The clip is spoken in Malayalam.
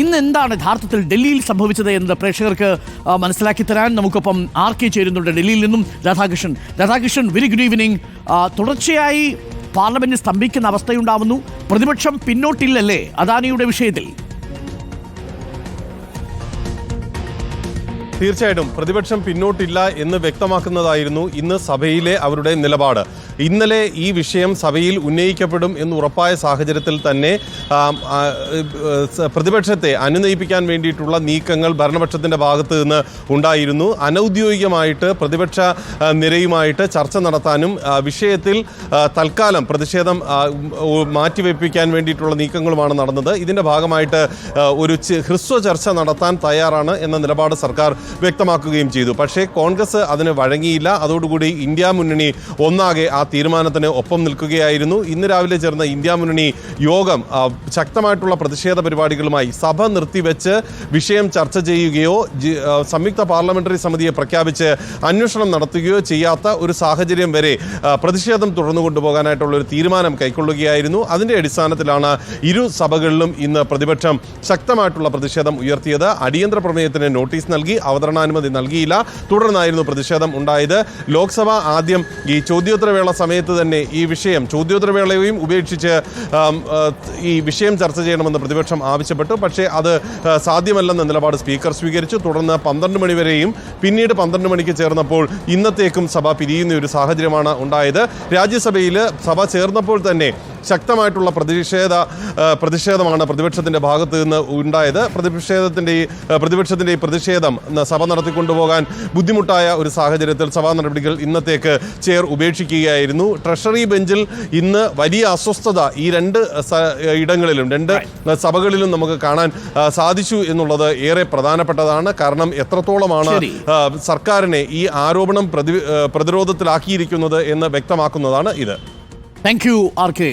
ഇന്ന് എന്താണ് യഥാർത്ഥത്തിൽ ഡൽഹിയിൽ സംഭവിച്ചത് എന്ന് പ്രേക്ഷകർക്ക് മനസ്സിലാക്കി തരാൻ നമുക്കൊപ്പം ആർ കെ ചേരുന്നുണ്ട് ഡൽഹിയിൽ നിന്നും Radhakrishnan. Radhakrishnan very good evening തുടർച്ചയായി പാർലമെന്റ് സ്തംഭിക്കുന്ന അവസ്ഥയുണ്ടാവുന്നു. പ്രതിപക്ഷം പിന്നോട്ടില്ലല്ലേ? അദാനിയുടെ വിഷയത്തിൽ. തീർച്ചയായിട്ടും പ്രതിപക്ഷം പിന്നോട്ടില്ല എന്ന് വ്യക്തമാക്കുന്നതായിരുന്നു ഇന്ന് സഭയിലെ അവരുടെ നിലപാട്. ഇന്നലെ ഈ വിഷയം സഭയിൽ ഉന്നയിക്കപ്പെടും എന്ന് ഉറപ്പായ സാഹചര്യത്തിൽ തന്നെ പ്രതിപക്ഷത്തെ അനുനയിപ്പിക്കാൻ വേണ്ടിയിട്ടുള്ള നീക്കങ്ങൾ ഭരണപക്ഷത്തിന്റെ ഭാഗത്ത് നിന്ന് ഉണ്ടായിരുന്നു. അനൗദ്യോഗികമായിട്ട് പ്രതിപക്ഷ നിരയുമായിട്ട് ചർച്ച നടത്താനും വിഷയത്തിൽ തൽക്കാലം പ്രതിഷേധം മാറ്റിവെപ്പിക്കാൻ വേണ്ടിയിട്ടുള്ള നീക്കങ്ങളുമാണ് നടന്നത്. ഇതിന്റെ ഭാഗമായിട്ട് ഒരു ഹ്രസ്വ ചർച്ച നടത്താൻ തയ്യാറാണ് എന്ന നിലപാട് സർക്കാർ വ്യക്തമാക്കുകയും ചെയ്തു. പക്ഷേ കോൺഗ്രസ് അതിന് വഴങ്ങിയില്ല. അതോടുകൂടി ഇന്ത്യ മുന്നണി ഒന്നാകെ ആ തീരുമാനത്തിന് ഒപ്പം നിൽക്കുകയായിരുന്നു. ഇന്ന് രാവിലെ ചേർന്ന ഇന്ത്യ മുന്നണി യോഗം ശക്തമായിട്ടുള്ള പ്രതിഷേധ പരിപാടികളുമായി സഭ നിർത്തിവെച്ച് വിഷയം ചർച്ച ചെയ്യുകയോ സംയുക്ത പാർലമെന്ററി സമിതിയെ പ്രഖ്യാപിച്ച് അന്വേഷണം നടത്തുകയോ ചെയ്യാത്ത ഒരു സാഹചര്യം വരെ പ്രതിഷേധം തുടർന്നു കൊണ്ടുപോകാനായിട്ടുള്ള ഒരു തീരുമാനം കൈക്കൊള്ളുകയായിരുന്നു. അതിന്റെ അടിസ്ഥാനത്തിലാണ് ഇരു സഭകളിലും ഇന്ന് പ്രതിപക്ഷം ശക്തമായിട്ടുള്ള പ്രതിഷേധം ഉയർത്തിയത്. അടിയന്തര പ്രമേയത്തിന് നോട്ടീസ് നൽകി അവതരണാനുമതി നൽകിയില്ല. തുടർന്നായിരുന്നു പ്രതിഷേധം ഉണ്ടായത്. ലോക്സഭ ആദ്യം ഈ ചോദ്യോത്തരവേള സമയത്ത് തന്നെ ഈ വിഷയം ചോദ്യോത്തരവേളയും ഉപേക്ഷിച്ച് ഈ വിഷയം ചർച്ച ചെയ്യണമെന്ന് പ്രതിപക്ഷം ആവശ്യപ്പെട്ടു. പക്ഷേ അത് സാധ്യമല്ലെന്ന നിലപാട് സ്പീക്കർ സ്വീകരിച്ചു. തുടർന്ന് പന്ത്രണ്ട് മണിവരെയും പിന്നീട് പന്ത്രണ്ട് മണിക്ക് ചേർന്നപ്പോൾ ഇന്നത്തേക്കും സഭ പിരിയുന്ന ഒരു സാഹചര്യമാണ് ഉണ്ടായത്. രാജ്യസഭയിൽ സഭ ചേർന്നപ്പോൾ തന്നെ ശക്തമായിട്ടുള്ള പ്രതിഷേധ പ്രതിഷേധമാണ് പ്രതിപക്ഷത്തിന്റെ ഭാഗത്ത് നിന്ന് ഉണ്ടായത്. പ്രതിഷേധത്തിന്റെ ഈ പ്രതിപക്ഷത്തിന്റെ പ്രതിപക്ഷത്തിന്റെ ഈ പ്രതിഷേധം സഭ നടത്തിക്കൊണ്ടുപോകാൻ ബുദ്ധിമുട്ടായ ഒരു സാഹചര്യത്തിൽ സഭാ നടപടികൾ ഇന്നത്തേക്ക് ചെയർ ഉപേക്ഷിക്കുകയായിരുന്നു. ട്രഷറി ബെഞ്ചിൽ ഇന്ന് വലിയ അസ്വസ്ഥത ഈ രണ്ട് ഇടങ്ങളിലും രണ്ട് സഭകളിലും നമുക്ക് കാണാൻ സാധിച്ചു എന്നുള്ളത് ഏറെ പ്രധാനപ്പെട്ടതാണ്. കാരണം എത്രത്തോളമാണ് സർക്കാരിനെ ഈ ആരോപണം പ്രതി പ്രതിരോധത്തിലാക്കിയിരിക്കുന്നത് എന്ന് വ്യക്തമാക്കുന്നതാണ് ഇത്. Thank you are K